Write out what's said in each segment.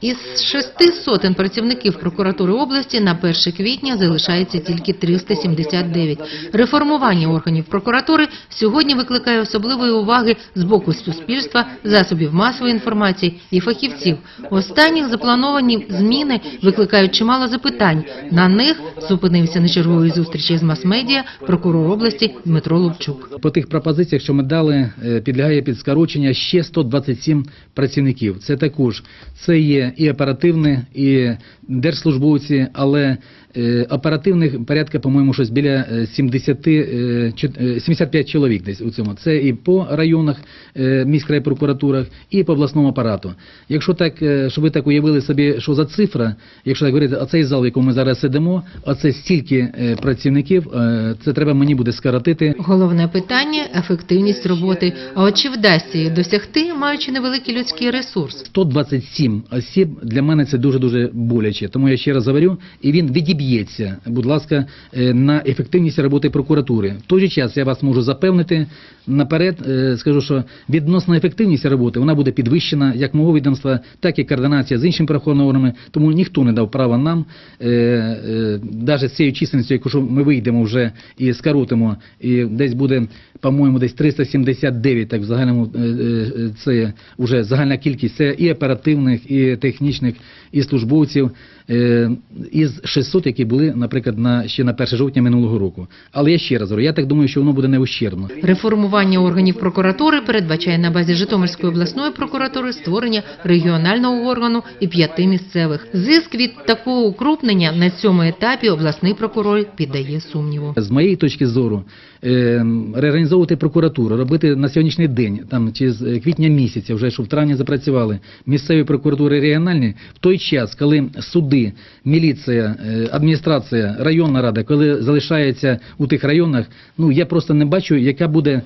Із шести сотень працівників прокуратури області на 1 квітня залишається тільки 379. Реформування органів прокуратури сьогодні викликає особливої уваги з боку суспільства, засобів масової інформації і фахівців. Останніх заплановані зміни викликають чимало запитань. На них зупинився на черговій зустрічі з мас-медіа прокурор області Дмитро Лубчук. По тих пропозиціях, що ми дали, е, підлягає під скорочення ще 127 працівників. Це також це є і оперативні, і держслужбовці, але е, оперативних порядка, по-моєму, щось біля е, 70, е, е, 75 чоловік десь у цьому. Це і по районах, е, міськрай прокуратурах, і по обласному апарату. Якщо так, е, щоб ви так уявили собі, що за цифра, якщо так говорити, оцей зал, в якому ми зараз сидимо, оце стільки е, працівників, е, це треба мені буде скоротити. Головне питання – ефективність роботи. А от чи вдасться її досягти, маючи невеликий людський ресурс? 127 осіб для мене це дуже дуже боляче. Тому я ще раз говорю, і він відіб'ється, будь ласка, е, на ефективність роботи прокуратури. В той же час я вас можу запевнити наперед, е, скажу, що відносно ефективність роботи вона буде підвищена як мого відомства, так і координація з іншими правоохоронними органами. Тому ніхто не дав права нам, навіть з цією численністю, якщо ми вийдемо вже і скоротимо, і десь буде, по-моєму, десь 379, так в загальному е, е, це вже загальна кількість, це і оперативних, і технічних, і службовців, е, із 600, які були, наприклад, на, ще на 1 жовтня минулого року. Але я ще раз говорю, я так думаю, що воно буде неущербно. Реформування органів прокуратури передбачає на базі Житомирської обласної прокуратури створення регіонального органу і п'яти місцевих. Зиск від такого укрупнення на цьому етапі обласний прокурор піддає сумніву. З моєї точки зору, е, реорганізовувати прокуратуру, робити на сьогоднішній день, там чи з е, квітня місяця, вже що в травні запрацювали місцеві прокуратури регіональні, в той час, коли суди, міліція, е, адміністрація, районна рада, коли залишається у тих районах, ну я просто не бачу, яка буде,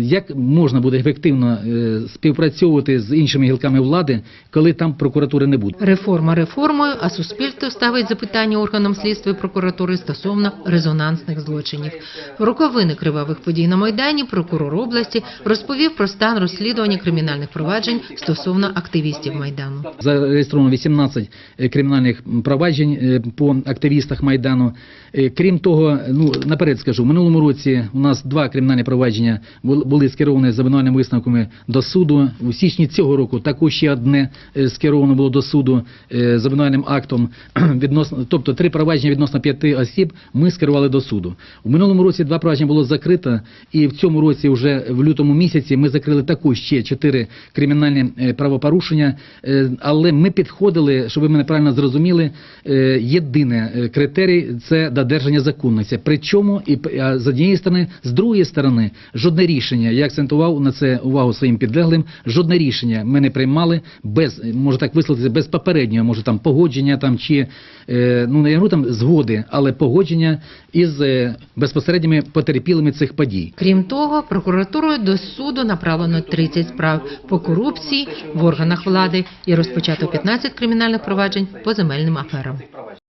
як можна буде ефективно е, співпрацьовувати з іншими гілками влади, коли там прокуратури не буде. Реформа реформою, а суспільство ставить запитання органам слідства і прокуратури стосовно резонансних злочинів. Роковини кривавих подій на Майдані прокурор області розповів про стан розслідування кримінальних проваджень стосовно активістів Майдану. Зареєстровано 18 е, кримінальних проваджень е, по активістах Майдану. Е, Крім того, ну наперед скажу, в минулому році у нас два кримінальні провадження бу- були скеровані за обвинувальними висновками до суду. У січні цього року також ще одне скеровано було до суду е, з обвинувальним актом. Відносно, тобто три провадження відносно п'яти осіб ми скерували до суду. У минулому році два провадження було закрито, і в цьому році, вже в лютому місяці, ми закрили також ще чотири кримінальні е, правопорушення. Е, Але ми підходили, щоб ви мене правильно зрозуміли, е, єдине критерій це додержання законності. Причому і з однієї сторони, з другої сторони, жодне рішення. Я акцентував на це увагу своїм підлеглим. Жодне рішення ми не приймали без, може так висловитися, без попереднього, може там погодження там чи ну не говорю там згоди, але погодження із безпосередніми потерпілими цих подій. Крім того, прокуратурою до суду направлено 30 справ по корупції в органах влади і розпочато 15 кримінальних проваджень по земельним аферам.